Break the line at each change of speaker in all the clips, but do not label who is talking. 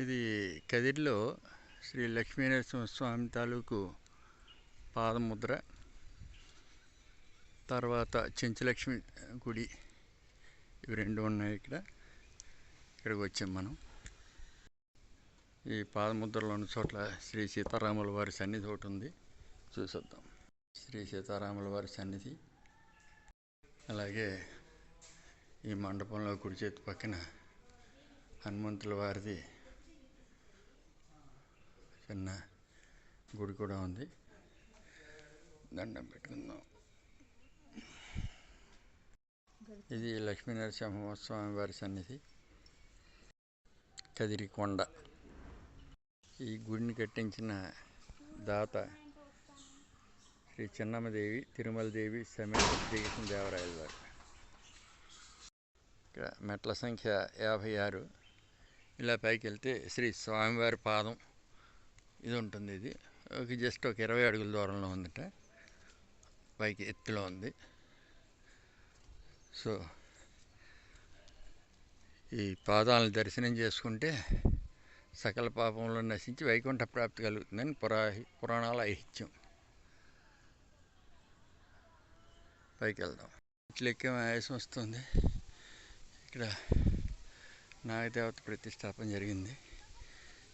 ఇది కదిరిలో శ్రీ లక్ష్మీనరసింహ స్వామి తాలూకు పాదముద్ర తర్వాత చెంచులక్ష్మి గుడి. ఇవి రెండు ఉన్నాయి ఇక్కడ. ఇక్కడికి వచ్చాం మనం. ఈ పాదముద్రలో ఉన్న చోట్ల శ్రీ సీతారాముల వారి సన్నిధి ఒకటి ఉంది. చూసొద్దాం. శ్రీ సీతారాముల వారి సన్నిధి. అలాగే ఈ మండపంలో కుడి చేతి పక్కన హనుమంతుల వారిది చిన్న గుడి కూడా ఉంది. దండం పెట్టుకుందాం. ఇది లక్ష్మీనరసింహ స్వామి వారి సన్నిధి. కదిరికొండ ఈ గుడిని కట్టించిన దాత శ్రీ చిన్నమ్మదేవి తిరుమలదేవి సమేత శ్రీకృష్ణ దేవరాయల వారు ఇక్కడ మెట్ల సంఖ్య యాభై ఆరు. ఇలా పైకి వెళ్తే శ్రీ స్వామివారి పాదం. ఇది ఉంటుంది ఇది. ఒక జస్ట్ ఒక ఇరవై అడుగుల దూరంలో ఉందట. పైకి ఎత్తులో ఉంది. సో ఈ పాదాలను దర్శనం చేసుకుంటే సకల పాపంలో నశించి వైకుంఠ ప్రాప్తి కలుగుతుందని పురా పురాణాల ఐహిత్యం. పైకి వెళ్దాం. ఇట్లా ఆయాసం వస్తుంది. ఇక్కడ నాగదేవత ప్రతిష్టాపన జరిగింది.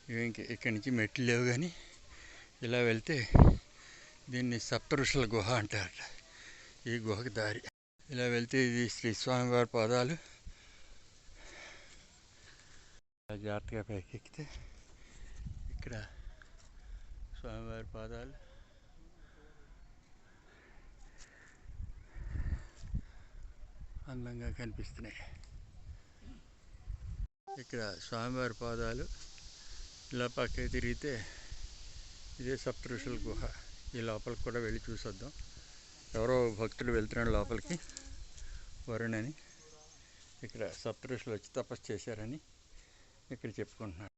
ఇంక ఇక్కడి నుంచి మెట్లు లేవు కానీ ఇలా వెళ్తే దీన్ని సప్తఋషుల గుహ అంటారట. ఈ గుహకి దారి. ఇలా వెళ్తే ఇది శ్రీ స్వామివారి పాదాలు. జాగ్రత్తగా పైకెక్కితే ఇక్కడ స్వామివారి పాదాలు. అందంగా కనిపిస్తున్నాయి. ఇక్కడ స్వామివారి పాదాలు. ఇలా పక్కకి తిరిగితే ఇదే సప్తఋషుల గుహ. ఈ లోపలికి కూడా వెళ్ళి చూసొద్దాం. ఎవరో భక్తులు వెళ్తున్నాడు లోపలికి. వరుణని ఇక్కడ సప్తఋషులు వచ్చి తపస్సు చేశారని ఇక్కడ చెప్పుకుంటున్నాడు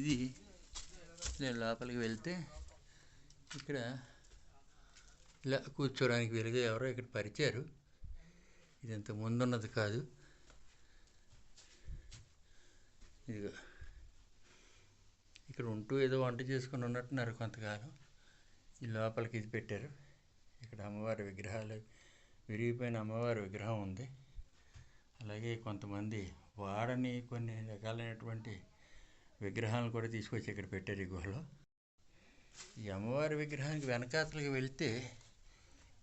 ఇది నేను లోపలికి వెళ్తే ఇక్కడ ఇలా కూర్చోడానికి వీలుగా ఎవరో ఇక్కడ పరిచారు. ఇది ఇంత ముందున్నది కాదు. ఇదిగో. ఇక్కడ ఉంటూ ఏదో వంట చేసుకుని ఉన్నట్టున్నారు కొంతకాలం. ఈ లోపలికి ఇది పెట్టారు. ఇక్కడ అమ్మవారి విగ్రహాలు విరిగిపోయిన అమ్మవారి విగ్రహం ఉంది. అలాగే కొంతమంది వాడని కొన్ని రకాలైనటువంటి విగ్రహాలను కూడా తీసుకొచ్చి ఇక్కడ పెట్టారు ఈ గుహలో. ఈ అమ్మవారి విగ్రహానికి వెనకాతలకు వెళ్తే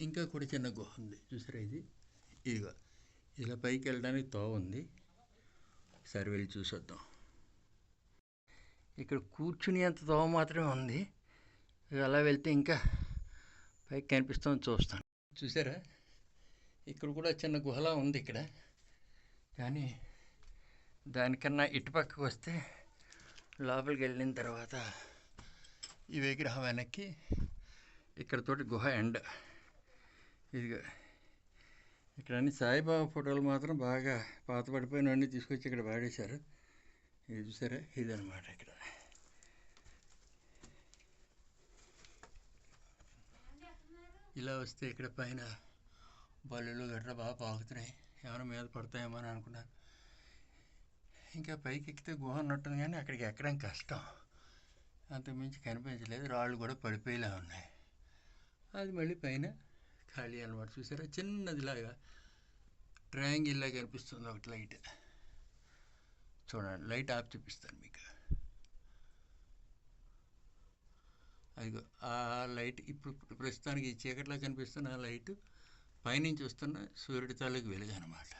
ఇంకా కూడా చిన్న గుహ ఉంది. చూసారా ఇది? ఇదిగో ఇలా పైకి వెళ్ళడానికి తోవ ఉంది. సరే వెళ్ళి చూసొద్దాం. ఇక్కడ కూర్చుని అంత తోవ మాత్రమే ఉంది. అలా వెళ్తే ఇంకా పైకి కనిపిస్తుంది చూస్తాను. చూసారా? ఇక్కడ కూడా చిన్న గుహలా ఉంది ఇక్కడ. కానీ దానికన్నా ఇటుపక్కకు వస్తే లోపలికి వెళ్ళిన తర్వాత ఈ విగ్రహం వెనక్కి ఇక్కడతోటి గుహ ఎండ. ఇదిగో ఇక్కడ అన్ని సాయిబాబా ఫోటోలు మాత్రం బాగా పాత పడిపోయినవన్నీ తీసుకొచ్చి ఇక్కడ పాడేశారు ఇది చూసారా? ఇదనమాట ఇక్కడ. ఇలా వస్తే ఇక్కడ పైన బల్లులు గట్రా బాగా పాకుతున్నాయి. ఏమైనా మీద పడతాయేమో అని అనుకున్నాను. ఇంకా పైకి ఎక్కితే గుహ ఉన్నట్టుంది కానీ అక్కడికి ఎక్కడం కష్టం. అంతకుమించి కనిపించలేదు. రాళ్ళు కూడా పడిపోయేలా ఉన్నాయి. అది మళ్ళీ పైన ఖాళీ అనమాట చూసారా? చిన్నదిలాగా ట్రయాంగిల్లా కనిపిస్తుంది ఒకటి లైట్. చూడండి లైట్ ఆఫ్ చూపిస్తాను మీకు. అదిగో ఆ లైట్ ఇప్పుడు ప్రస్తుతానికి ఈ చీకట్లో కనిపిస్తున్న ఆ లైట్ పైనుంచి వస్తున్న సూర్యుడి తాలూకు వెలుగు అనమాట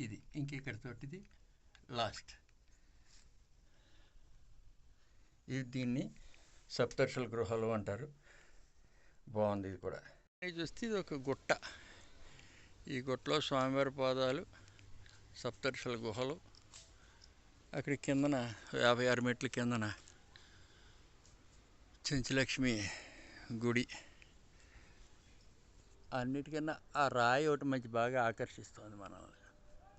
ఇది ఇంకెక్కడితోటిది? లాస్ట్. ఇది దీన్ని సప్తర్షుల గృహాలు అంటారు. బాగుంది ఇది కూడా. ఇది చూస్తే ఇది ఒక గుట్ట. ఈ గుట్టలో స్వామివారి పాదాలు సప్తర్షుల గుహలు. అక్కడి కిందన యాభై ఆరు మెట్ల కిందన చెంచులక్ష్మి గుడి. అన్నిటికన్నా ఆ రాయి ఒకటి మంచి బాగా ఆకర్షిస్తుంది మనల్ని.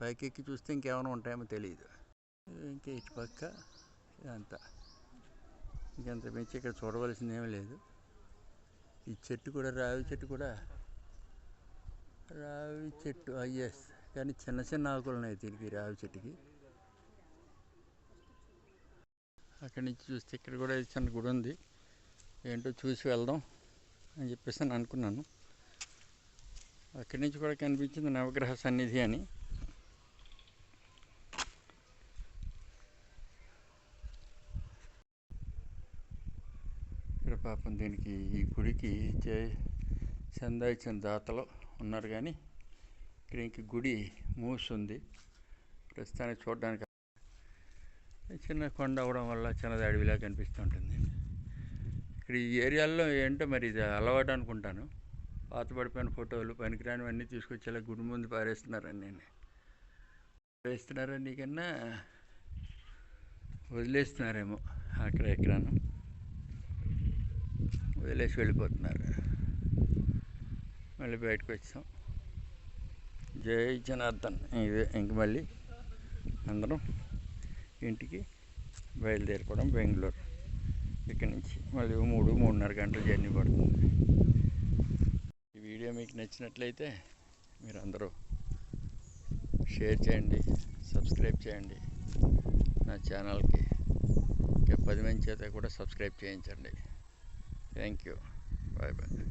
పైకెక్కి చూస్తే ఇంకేమైనా ఉంటాయేమో తెలియదు ఇంకా ఇటు పక్క ఇదంతా. ఇంకంత మించి ఇక్కడ చూడవలసిందేమీ లేదు. ఈ చెట్టు కూడా రావి చెట్టు కూడా. రావి చెట్టు అయ్యస్ కానీ చిన్న చిన్న ఆకులు ఉన్నాయి దీనికి రావి చెట్టుకి. అక్కడి నుంచి చూస్తే ఇక్కడ కూడా చిన్న గుడి ఉంది. ఏంటో చూసి వెళ్దాం అని చెప్పేసి నేను అనుకున్నాను. అక్కడి నుంచి కూడా కనిపించింది నవగ్రహ సన్నిధి అని. పాపం దీనికి ఈ గుడికి చే చందా ఇచ్చిన దాతలు ఉన్నారు కానీ ఇక్కడ ఇంక గుడి మూసుంది. ప్రస్తుతానికి చూడడానికి చిన్న కొండ అవడం వల్ల చిన్నది అడవిలా కనిపిస్తుంటుంది. ఇక్కడ ఈ ఏరియాలో ఏంటో మరి ఇది అలవాటు అనుకుంటాను. పాత పడిపోయిన ఫోటోలు పనికిరానివన్నీ తీసుకొచ్చి ఇలా గుడి ముందు పారేస్తున్నారని నేను. పారేస్తున్నారని కన్నా వదిలేస్తున్నారేమో అక్కడ ఎక్కడను వదిలేసి వెళ్ళిపోతున్నారు. మళ్ళీ బయటకు వచ్చాం. జై జనార్దన్. ఇదే ఇంక మళ్ళీ అందరం ఇంటికి బయలుదేరిపోవడం బెంగళూరు. ఇక్కడి నుంచి మళ్ళీ మూడు మూడున్నర గంటల జర్నీ పడుతుంది. ఈ వీడియో మీకు నచ్చినట్లయితే మీరు అందరూ షేర్ చేయండి సబ్స్క్రైబ్ చేయండి. నా ఛానల్కి ఇంకా పది మంది చేత కూడా సబ్స్క్రైబ్ చేయించండి. Thank you. Bye-bye.